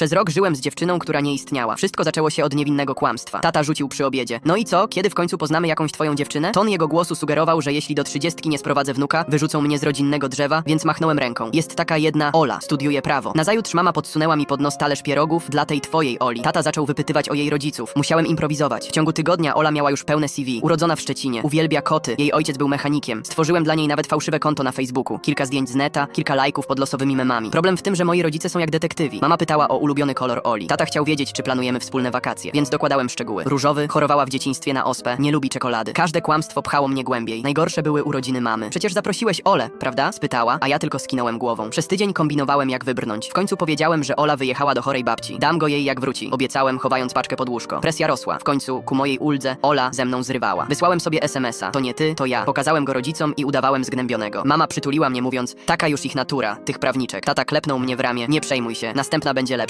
Przez rok żyłem z dziewczyną, która nie istniała. Wszystko zaczęło się od niewinnego kłamstwa. Tata rzucił przy obiedzie. No i co? Kiedy w końcu poznamy jakąś twoją dziewczynę? Ton jego głosu sugerował, że jeśli do trzydziestki nie sprowadzę wnuka, wyrzucą mnie z rodzinnego drzewa, więc machnąłem ręką. Jest taka jedna Ola, studiuje prawo. Nazajutrz mama podsunęła mi pod nos talerz pierogów dla tej twojej Oli. Tata zaczął wypytywać o jej rodziców. Musiałem improwizować. W ciągu tygodnia Ola miała już pełne CV. Urodzona w Szczecinie. Uwielbia koty. Jej ojciec był mechanikiem. Stworzyłem dla niej nawet fałszywe konto na Facebooku. Kilka zdjęć z neta, kilka lajków pod losowymi memami. Problem w tym, że moi rodzice są jak detektywi. Mama pytała o ulubiony kolor Oli. Tata chciał wiedzieć, czy planujemy wspólne wakacje, więc dokładałem szczegóły. Różowy, chorowała w dzieciństwie na ospę, nie lubi czekolady. Każde kłamstwo pchało mnie głębiej. Najgorsze były urodziny mamy. Przecież zaprosiłeś Olę, prawda? Spytała, a ja tylko skinąłem głową. Przez tydzień kombinowałem, jak wybrnąć. W końcu powiedziałem, że Ola wyjechała do chorej babci. Dam go jej, jak wróci. Obiecałem, chowając paczkę pod łóżko. Presja rosła. W końcu, ku mojej uldze, Ola ze mną zrywała. Wysłałem sobie SMS-a. To nie ty, to ja. Pokazałem go rodzicom i udawałem zgnębionego. Mama przytuliła mnie, mówiąc, taka już ich natura, tych prawniczek. Tata klepnął mnie w ramię. Nie przejmuj się, następna będzie lepsza.